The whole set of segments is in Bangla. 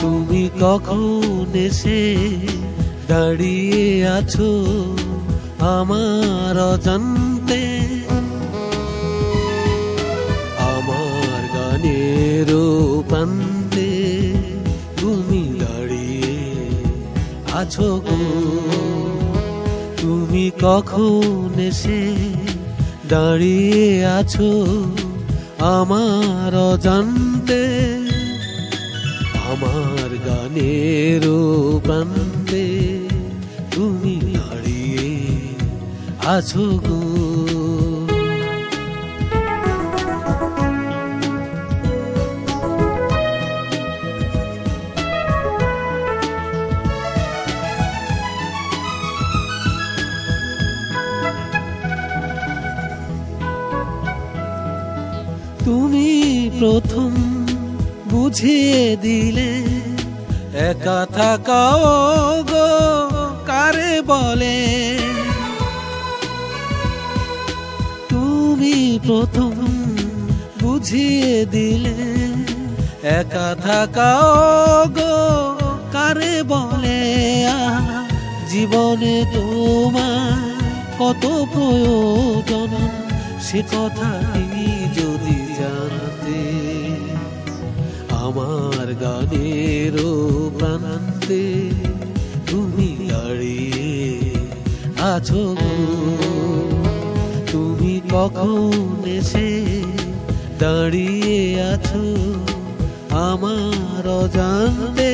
তুমি কখন এসে দাঁড়িয়ে আছো আমার অজান্তে? আছো গো। তুমি কখন এসে দাঁড়িয়ে আছো আমার অজান্তে? আমার গানের প্রান্তে তুমি দাঁড়িয়ে আছো গো। তুমি প্রথম বুঝিয়ে দিলে, একা থাকাও গো কারে বলে? তুমি প্রথম বুঝিয়ে দিলে, একা থাকাও গো কারে বলে? জীবনে তোমার কত প্রয়োজন? সে কথাটি যদি জানতে, আমার গানের প্রাণান্তে তুমি দাঁড়িয়ে আছো তুমি কখন এসে দাঁড়িয়ে আছো আমার অজান্তে?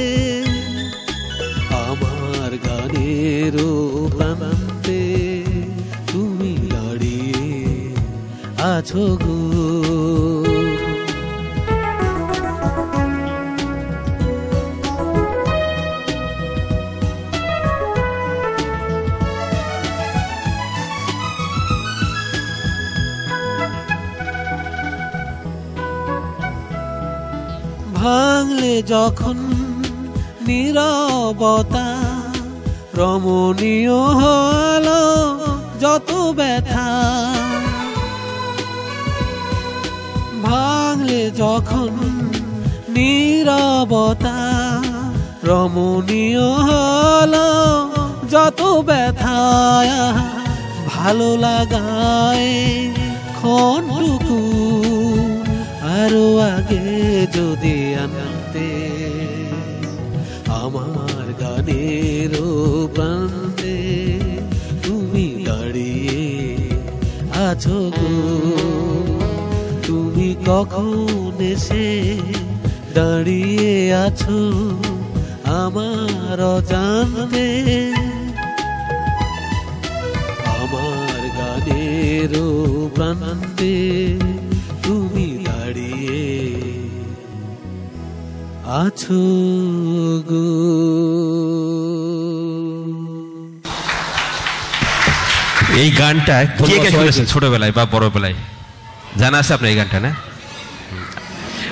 আছো গো। ভাঙলে যখন নীরবতা রমণীয় হলো যত ব্যথা যখন নীরবতা রমণীয় হল, যত ব্যথা ভালো লাগায় ক্ষণটুকু, আরও আগে যদি আনতে আমার গানের প্রান্তে তুমি দাঁড়িয়ে আছো গো। তুমি কখন এসে দাঁড়িয়ে আছো আমার জানতে আমার গানের প্রান্তে তুমি দাঁড়িয়ে আছো গো। এই গানটা কে কে। ছোটবেলায় বা বড়বেলায়? জানা আছে আপনার এই গানটা না?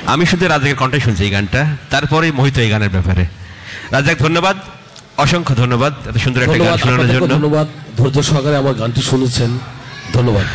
আমি শুধু রাজাকের কণ্ঠে শুনছি এই গানটা তারপরে মোহিত এই গানের ব্যাপারে। রাজাক ধন্যবাদ। অসংখ্য ধন্যবাদ এত সুন্দর একটা গান শোনানোর জন্য। ধন্যবাদ। ধৈর্য সহকারে আমার গানটি শুনেছেন। ধন্যবাদ।